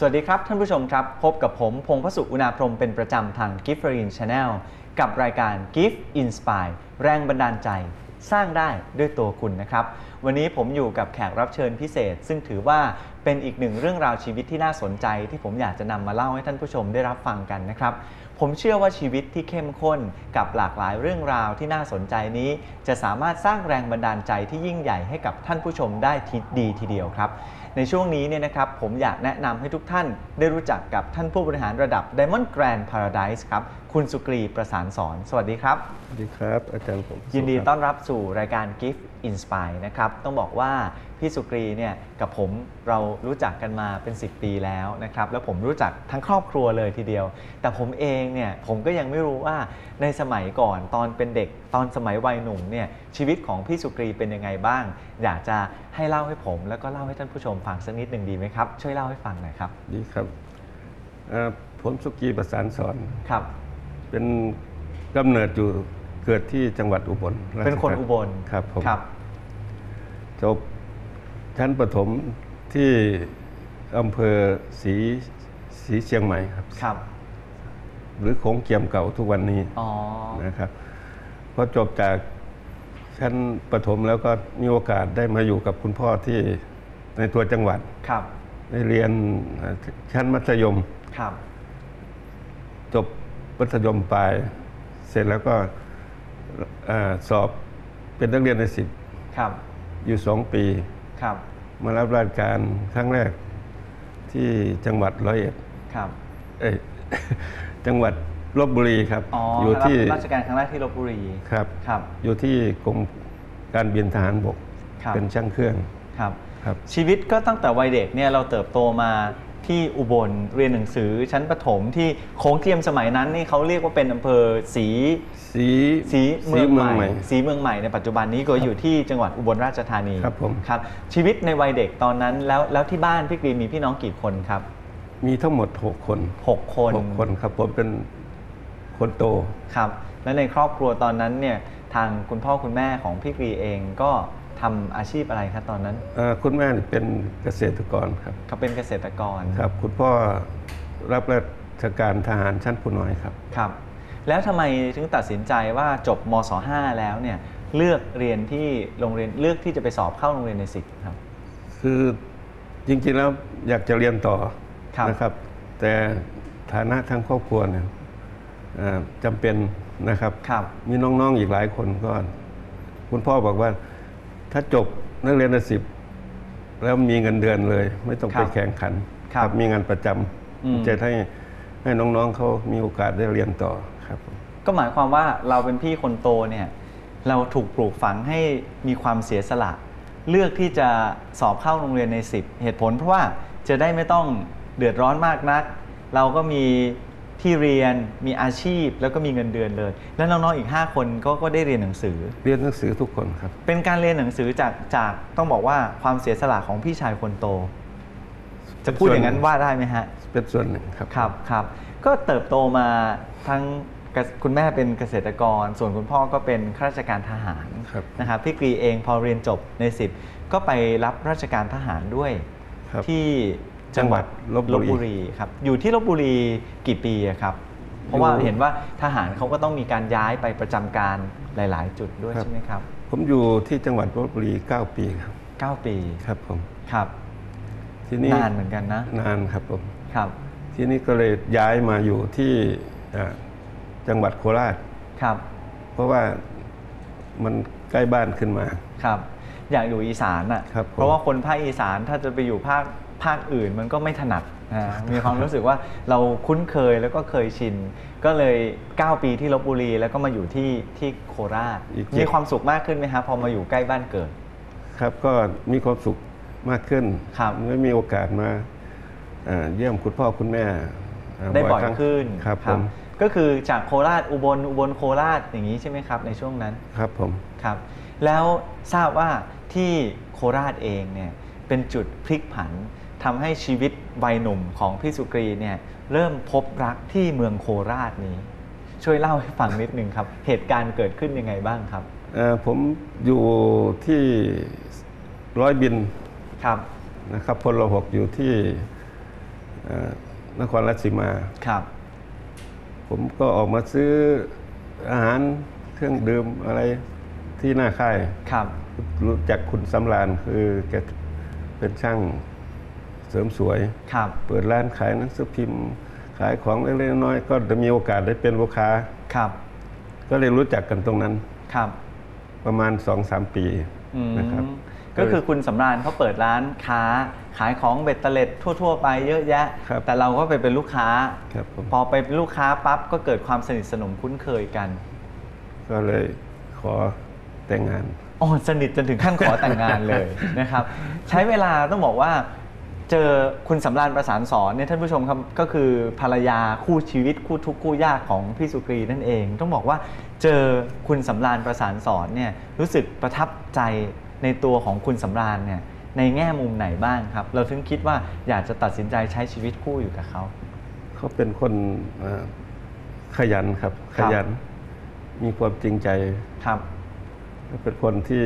สวัสดีครับ ท่านผู้ชมครับ พบกับผมพงพสุอุณาพรมเป็นประจำทาง g i f t e r i n Channel กับรายการ Gift Inspire แรงบันดาลใจสร้างได้ด้วยตัวคุณนะครับ วันนี้ผมอยู่กับแขกรับเชิญพิเศษ ซึ่งถือว่าเป็นอีกหนึ่งเรื่องราวชีวิตที่น่าสนใจ ที่ผมอยากจะนำมาเล่าให้ท่านผู้ชมได้รับฟังกันนะครับ ผมเชื่อว่าชีวิตที่เข้มข้นกับหลากหลายเรื่องราวที่น่าสนใจนี้ จะสามารถสร้างแรงบันดาลใจที่ยิ่งใหญ่ให้กับท่านผู้ชมได้ทิดีทีเดียวครับ ในช่วงนี้เนี่ยนะครับผมอยากแนะนำให้ทุกท่านได้รู้จักกับท่านผู้บริหารระดับ Diamond Grand Paradise ครับ คุณสุกรีประสานสอน สวัสดีครับ สวัสดีครับ อาจารย์ผมยินดีครับต้อนรับสู่รายการ Gift Inspire นะครับ ต้องบอกว่าพี่สุกรีเนี่ยกับผมเรารู้จักกันมาเป็น 10 ปีแล้วนะครับ แล้วผมรู้จักทั้งครอบครัวเลยทีเดียว แต่ผมเองเนี่ยผมก็ยังไม่รู้ว่าในสมัยก่อนตอนเป็นเด็กตอนสมัยวัยหนุ่มเนี่ยชีวิตของพี่สุกรีเป็นยังไงบ้าง อยากจะให้เล่าให้ผม แล้วก็เล่าให้ท่านผู้ชมฟังสักนิดหนึ่งดีไหมครับ ช่วยเล่าให้ฟังหน่อยครับดีครับเอ่อผมสุกีประสานสอนครับ เป็นกำเนิดอยู่ เกิดที่จังหวัดอุบลราชเป็นคนธาอุบลครับผมครับ จบชั้นประถมที่อำเภอศรีศรีเชียงใหม่ครับ ครับ หรือโขงเกียมเก่าทุกวันนี้อ๋อนะครับพอจบจากชั้นประถมแล้วก็มีโอกาสได้มาอยู่กับคุณพ่อที่ในตัวจังหวัดครับได้เรียนเอ่อชั้นมัธยมครับ จบมัธยมปลายเสร็จแล้วก็ เออสอบเป็นนักเรียนในสิบครับอยู่สองปี ครับ มารับราชการครั้งแรกที่จังหวัดร้อยเอ็ดครับ เอ้ยจังหวัดลบบุรีครับอ๋ออยู่ที่รับราชการครั้งแรกที่ลบบุรีครับ ครับ อยู่ที่กรมการบินทหารบก ครับ เป็นช่างเครื่องครับ ครับ ชีวิตก็ตั้งแต่วัยเด็กเนี่ยเราเติบโตมา ที่อุบลเรียนหนังสือชั้นประถมที่โค้งเทียมสมัยนั้นนี่เขาเรียกว่าเป็นอำเภอศรีสีศรีเมืองศรีใหม่ศรีเมืองใหม่ในปัจจุบันนี้ก็อยู่ที่จังหวัดอุบลราชธานีครับผมครับชีวิตในวัยเด็กตอนนั้นแล้วแล้วที่บ้านพี่กรีนมีพี่น้องกี่คนครับ มีทั้งหมดหกคนหกคนหกคนครับผมเป็นคนโตครับ และในครอบครัวตอนนั้นเนี่ยทางคุณพ่อคุณแม่ของพี่กรีเองก็ ทำอาชีพอะไรครับตอนนั้นเอ่อคุณแม่นี่เป็นเกษตรกรครับเขาเป็นเกษตรกรครับ คุณพ่อรับราชการทหารชั้นผู้น้อยครับครับ แล้วทำไมถึงตัดสินใจว่าจบมศ5แล้วเนี่ยเลือกเรียนที่โรงเรียนเลือกที่จะไปสอบเข้าโรงเรียนในสิบครับ คือจริงๆแล้วอยากจะเรียนต่อครับนะครับ แต่ฐานะทางครอบครัวเนี่ยเอ่อจำเป็นนะครับครับมีน้องๆอีกหลายคนก็ คุณพ่อบอกว่า ถ้าจบนักเรียนในสิบแล้วมีเงินเดือนเลย ไม่ต้องครัไปบแข่งขันครับมีงานประจอืมำจะให้ให้น้องๆเขามีโอกาสได้เรียนต่อครับผมก็หมายความว่าเราเป็นพี่คนโตเนี่ยเราถูกปลูกฝังให้มีความเสียสละ เลือกที่จะสอบเข้าโรงเรียนใน 10 เหตุผลเพราะว่าจะได้ไม่ต้องเดือดร้อนมากนัก เราก็มี ที่เรียนมีอาชีพแล้วก็มีเงินเดือนเลย แล้วน้องๆอีก 5 คนก็ก็ได้เรียนหนังสือ เรียนหนังสือทุกคนครับ เป็นการเรียนหนังสือจากจากต้องบอกว่าความเสียสละของพี่ชายคนโต จะพูดอย่างนั้นว่าได้ไหมฮะ เป็นส่วนหนึ่งครับ ครับครับ ก็เติบโตมาทั้งเกษคุณแม่เป็นเกษตรกร ส่วนคุณพ่อก็เป็นข้าราชการทหารครับนะครับพี่กรีเองพอเรียนจบใน10ก็ไปรับราชการทหารด้วยครับที่ จังหวัดจังหวัดลพบุรีรีครับอยู่ที่ลบบุรีกี่ปีอะครับ เพราะว่าอยู่เห็นว่าทหารเขาก็ต้องมีการย้ายไปประจำการหลาย ๆ จุดด้วยครับใช่ไหมครับ ผมอยู่ที่จังหวัดลบบุรี 9 ปีครับ9ปีครับผมครับ ทีนี้นานเหมือนกันนะ นานครับผมครับ ทีนี้ก็เลยย้ายมาอยู่ที่อ่าจังหวัดโคราชครับ เพราะว่ามันใกล้บ้านขึ้นมาครับ อยากอยู่อีสานอะครับผมเพราะว่าคนภาคอีสานถ้าจะไปอยู่ภาค ภาคอื่นมันก็ไม่ถนัดนะมีความรู้สึกว่าเราคุ้นเคยแล้วก็เคยชิน ก็เลย 9 ปีที่ลบบุรีแล้วก็มาอยู่ที่ที่โคราช อีกมีความสุขมากขึ้นไหมครับพอมาอยู่ใกล้บ้านเกิด ครับก็มีความสุขมากขึ้นครับไม่มีโอกาสมาอ่าเยี่ยมคุณพ่อคุณแม่าได้บ่อยครั้งขึ้นครับผมก็คือจากโคราชอุบลอุบลโคราชอย่างนี้ใช่ไหมครับในช่วงนั้น ครับผม ครับแล้วทราบว่าที่โคราชเองเนี่ยเป็นจุดพลิกผัน ทำให้ชีวิตวัยหนุ่มของพี่สุกรีเนี่ยเริ่มพบรักที่เมืองโคราชนี้ ช่วยเล่าให้ฟังนิดนึงครับ เหตุการณ์เกิดขึ้นยังไงบ้างครับเอ่อผมอยู่ที่ร้อยบินครับนะครับพลหกอยู่ที่เอ่อนครราชสีมาครับ ผมก็ออกมาซื้ออาหารเครื่องดื่มอะไรที่หน้าค่ายครับรู้จักคุณสำรานคือแกเป็นช่าง เสริมสวย ครับเปิดร้านขายหนังสือพิมพ์ ขายของเล็กๆน้อยๆก็จะมีโอกาสได้เป็นลูกค้า ครับก็เลยรู้จักกันตรงนั้นครับประมาณ2อสปีอืมนะครับ ก็คือคุณสำราญเขาเปิดร้านค้า ขายของเบ็ดเตล็ดทั่ว ๆ ไปเยอะแยะ ครับแต่เราก็ไปเป็นลูกค้า ครับผม พอไปเป็นลูกค้าปั๊บก็เกิดความสนิทสนมคุ้นเคยกัน ก็เลยขอแต่งงาน อ๋อสนิทจนถึงขั้นขอแต่งงานเลย นะครับ ใช้เวลาต้องบอกว่า เจอคุณสำราญประสานสอนเนี่ยท่านผู้ชมครับก็คือภรรยาคู่ชีวิตคู่ทุกข์คู่ยากของพี่สุกรีนั่นเอง ต้องบอกว่าเจอคุณสำราญประสานสอนเนี่ยรู้สึกประทับใจในตัวของคุณสำราญเนี่ยในแง่มุมไหนบ้างครับ เราถึงคิดว่าอยากจะตัดสินใจใช้ชีวิตคู่อยู่กับเขาเขาเป็นคนเอ่อขยันครับคขรับยัน มีความจริงใจครับและเป็นคนที่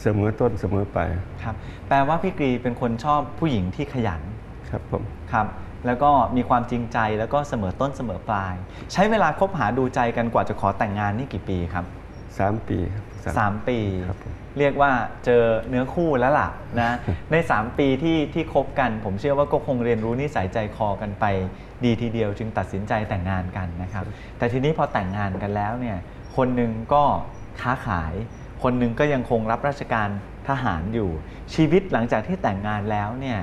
เสมอต้นเสมอปลายครับแปลว่าพี่กรีเป็นคนชอบผู้หญิงที่ขยันครับผมครับแล้วก็มีความจริงใจแล้วก็เสมอต้นเสมอปลาย ใช้เวลาคบหาดูใจกันกว่าจะขอแต่งงานนี่กี่ปีครับสามปีครับสามปี ครับผม เรียกว่าเจอเนื้อคู่แล้วล่ะนะใน 3 ปีที่ที่คบกัน ผมเชื่อว่าก็คงเรียนรู้นิสัยใจคอกันไป ดีทีเดียวจึงตัดสินใจแต่งงานกันนะครับ แต่ทีนี้พอแต่งงานกันแล้วเนี่ยคนหนึ่งก็ค้าขาย คนหนึ่งก็ยังคงรับราชการทหารอยู่ ชีวิตหลังจากที่แต่งงานแล้วเนี่ย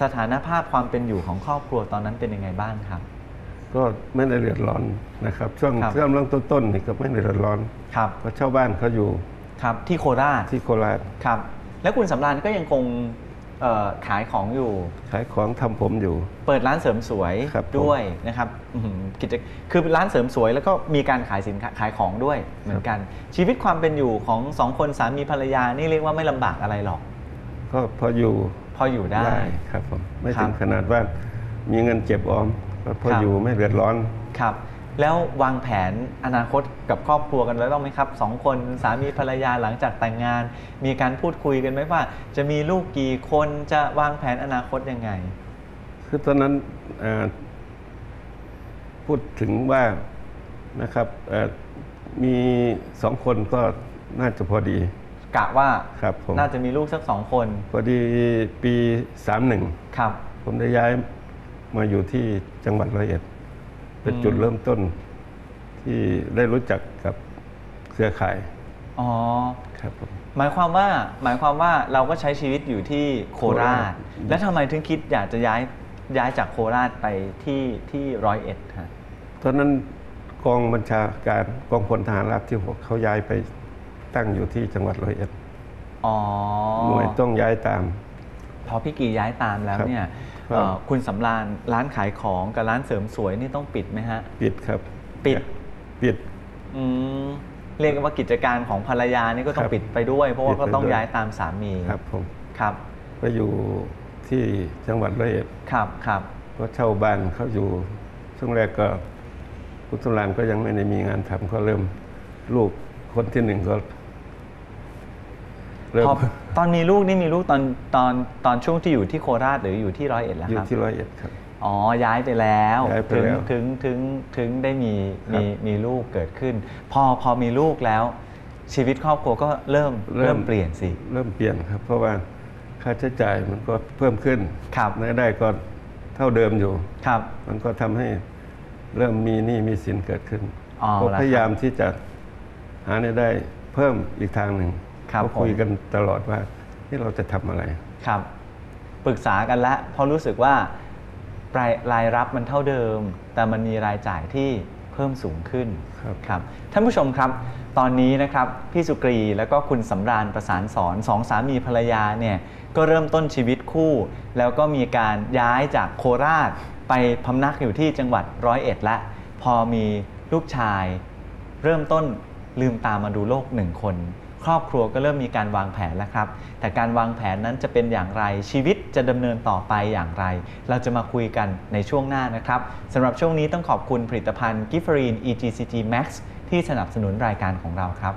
สถานภาพความเป็นอยู่ของครอบครัวตอนนั้นเป็นยังไงบ้างครับ ก็ไม่ได้เดือดร้อนนะครับช่วงครับเริ่มเริ่มต้นๆนี่ก็ไม่ได้เดือดร้อนครับเพราะเช่าบ้านเขาอยู่ครับที่โคราชที่โคราชครับ แล้วคุณสำราญก็ยังคง เอ่อขายของอยู่ ขายของทำผมอยู่ เปิดร้านเสริมสวยครับผม ด้วยนะครับอื้อหือกิจคือร้านเสริมสวยแล้วก็มีการขายสินค้าขายของด้วยเหมือนกัน ชีวิตความเป็นอยู่ของสองคนสามีภรรยานี่เรียกว่าไม่ลำบากอะไรหรอก ก็พออยู่พออยู่ได้ ครับผมไม่ครับถึงขนาดว่ามีเงินเก็บออมก็พอครับ อยู่ไม่เดือดร้อน ครับ แล้ววางแผนอนาคตกับครอบครัวกันไว้บ้างไหมครับสองคนสามีภรรยาหลังจากแต่งงาน มีการพูดคุยกันไหมว่า จะมีลูกกี่คนจะวางแผนอนาคตยังไง คือตอนนั้นเอ่อพูดถึงว่านะครับเอ่อมีสองคนก็น่าจะพอดี กะว่าครับผมน่าจะมีลูกสักสองคน พอดีปีสามหนึ่งครับ ผมได้ย้ายมาอยู่ที่จังหวัดร้อยเอ็ด เป็นอืมจุดเริ่มต้นที่ได้รู้จักกับเครือข่ายอ๋อครับผมหมายความว่าหมายความว่าเราก็ใช้ชีวิตอยู่ที่โคราชโคราช แล้วทำไมถึงคิดอยากจะย้ายย้ายจากโคราชไปที่ที่ร้อยเอ็ดฮะตอนนั้นกองบัญชาการกองพลทหารราบที่หกเขาย้ายไปตั้งอยู่ที่จังหวัดร้อยเอ็ดอ๋อหน่วยต้องย้ายตาม พอพี่กีย้ายตามแล้วครับเนี่ย ครับเอ่อคุณสำราญร้านขายของกับร้านเสริมสวยนี่ต้องปิดไหมฮะ ปิดครับ ปิด ปิดอืมเรียกว่ากิจการของภรรยานี่ก็ต้องครับปิดไปด้วย เพราะว่าปิดก็ไปต้องด้วยย้ายตามสามีครับผมครับไปอยู่ที่จังหวัดร้อยเอ็ดครับครับก็เช่าบ้านเขาอยู่ช่วงแรกก็คุณสำรานก็ยังไม่ได้มีงานทำก็เริ่มลูกคนที่หนึ่งก็เริ่ม พอตอนมีลูกนี่มีลูกตอนตอนตอนช่วงที่อยู่ที่โคราชหรืออยู่ที่ร้อยเอ็ดแล้วอคยู่รับ ที่ร้อยเอ็ดครับ อ๋อ ย้ายไปแล้วย้ายไปถึงแล้วถึงถึงถึงได้มีครัมีบมีลูกเกิดขึ้น พอพอมีลูกแล้ว ชีวิตครอบครัวก็เริ่มเริ่มเปลี่ยนสิ เริ่มเปลี่ยนครับ เพราะว่าค่าใช้จ่ายมันก็เพิ่มขึ้นครับ รายได้ก็เท่าเดิมอยู่ ครับ มันก็ทำให้เริ่มมีหนี้มีสินเกิดขึ้นอ๋อก็แล้วครับ พยายามที่จะหารายได้เพิ่มอีกทางหนึ่ง ครับก็คุยผมกันตลอดว่าที่เราจะทำอะไรครับปรึกษากันแล้วเพราะรู้สึกว่ารายรายรับมันเท่าเดิม แต่มันมีรายจ่ายที่เพิ่มสูงขึ้นครับครับท่านผู้ชมครับ ตอนนี้นะครับพี่สุกรีแล้วก็คุณสำราญประสานสอนสองสามีภรรยาเนี่ยก็เริ่มต้นชีวิตคู่ แล้วก็มีการย้ายจากโคราชไปพำนักอยู่ที่จังหวัดร้อยเอ็ดและพอมีลูกชาย เริ่มต้นลืมตามาดูโลกหนึ่งคน ครอบครัวก็เริ่มมีการวางแผนแล้วครับ แต่การวางแผนนั้นจะเป็นอย่างไรชีวิตจะดำเนินต่อไปอย่างไร เราจะมาคุยกันในช่วงหน้านะครับสำหรับช่วงนี้ต้องขอบคุณผลิตภัณฑ์กิฟฟรีน EGCG Max ที่สนับสนุนรายการของเราครับ